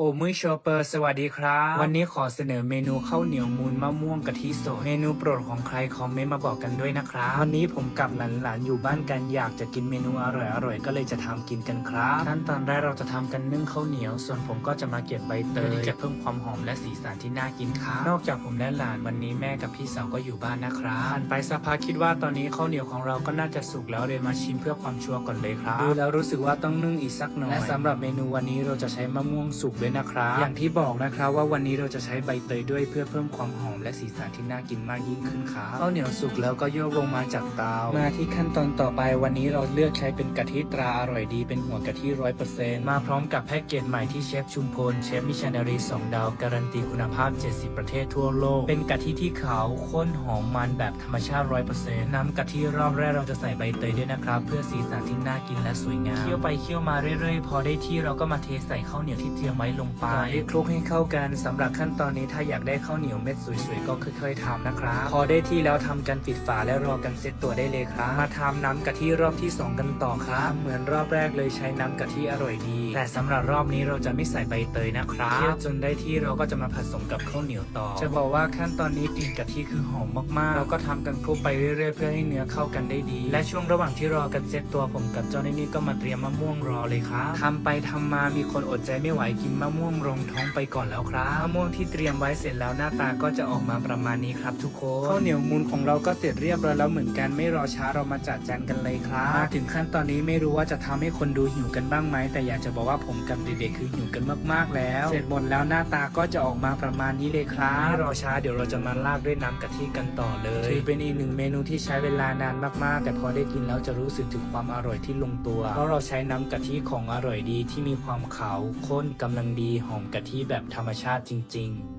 โอมือโชเปอร์ สวัสดีครับ วันนี้ขอเสนอเมนูข้าวเหนียวมูนมะม่วงกะทิสดเมนูโปรดของใครคอมเมนต์มาบอกกันด้วยนะครับ วันนี้ผมกับหลานๆอยู่บ้านกันอยากจะกินเมนูอร่อยๆก็เลยจะทำกินกันครับ ขั้นตอนแรกเราจะทำกันนึ่งข้าวเหนียว ส่วนผมก็จะมาเก็บใบเตยจะเพิ่มความหอมและสีสันที่น่ากินครับนอกจากผมและหลานวันนี้แม่กับพี่สาวก็อยู่บ้านนะครับผ่านไปสักพักคิดว่าตอนนี้ข้าวเหนียวของเราก็น่าจะสุกแล้วเลยมาชิมเพื่อความชัวร์ก่อนเลยครับดูแล้วรู้สึกว่าต้องนึ่งอีกสักหน่อยและสำหรับเมนูวันนี้เราจะใช้มะม่วงสุกด้วยนะครับ อย่างที่บอกนะครับว่าวันนี้เราจะใช้ใบเตยด้วยเพื่อเพิ่มความหอมและสีสันที่น่ากินมากยิ่งขึ้นครับข้าวเหนียวสุกแล้วก็โยกลงมาจากเตา มาที่ขั้นตอนต่อไปวันนี้เราเลือกใช้เป็นกะทิตราอร่อยดีเป็นหัวกะทิร้อยเปอร์เซ็นต์มาพร้อมกับแพ็กเกจใหม่ที่เชฟชุมพลเชฟมิชชันนารีสองดาวการันตีคุณภาพ 70 ประเทศทั่วโลก เป็นกะทิที่ขาวข้นหอมมันแบบธรรมชาติร้อยเปอร์เซ็นต์น้ำกะทิรอบแรกเราจะใส่ใบเตยด้วยนะครับเพื่อสีสันที่น่ากินและสวยงามเคี่ยวไปเคี่ยวมาเรื่อยๆ พอได้ที่เราก็มาเทใส่ข้าวเหนียวที่เตรียมไว้ลงไปคลุกให้เข้ากันสำหรับขั้นตอนนี้ถ้าอยากได้ข้าวเหนียวเม็ดสวยๆก็ค่อยๆทำนะครับพอได้ที่แล้วทำกันปิดฝาและรอกันเซตตัวได้เลยครับมาทำน้ำกะทิรอบที่สองกันต่อครับเหมือนรอบแรกเลยใช้น้ำกะทิอร่อยดี แต่สำหรับรอบนี้เราจะไม่ใส่ใบเตยนะครับเคี่ยวจนได้ที่เราก็จะมาผสมกับข้าวเหนียวต่อ จะบอกว่าขั้นตอนนี้กลิ่นกะทิคือหอมมากๆ เราก็ทำกันคลุกไปเรื่อยๆเพื่อให้เนื้อเข้ากันได้ดี และช่วงระหว่างที่รอกันเซตตัวผมกับเจ้านี่ก็มาเตรียมมะม่วงรอเลยครับทำไปทำมามีคนอดใจไม่ไหวกินมะม่วงรองท้องไปก่อนแล้วครับมะม่วงที่เตรียมไว้เสร็จแล้วหน้าตาก็จะออกมาประมาณนี้ครับทุกคนข้าวเหนียวมูลของเราก็เสร็จเรียบร้อยแล้วเหมือนกันไม่รอช้าเรามาจัดจานกันเลยครับมาถึงขั้นตอนนี้ไม่รู้ว่าจะทำให้คนดูหิวกันบ้างไหมแต่อยากจะบอกว่าผมกับเด็กๆคือหิวกันมากๆแล้ว เสร็จหมดแล้วหน้าตาก็จะออกมาประมาณนี้เลยครับไม่รอช้าเดี๋ยวเราจะมาราดด้วยน้ำกะทิกันต่อเลยถือเป็นอีกหนึ่งเมนูที่ใช้เวลานานมากๆ แต่พอได้กินแล้วจะรู้สึกถึงความอร่อยที่ลงตัวเพราะเราใช้น้ำกะทิของอร่อยดีที่มีความขาวข้นกำลังดีหอมกะทิแบบธรรมชาติจริง ๆ